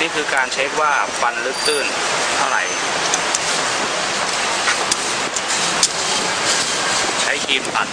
นี่คือการเช็คว่าฟันลึกตื้นเท่าไหร่ ใช้ครีมตัด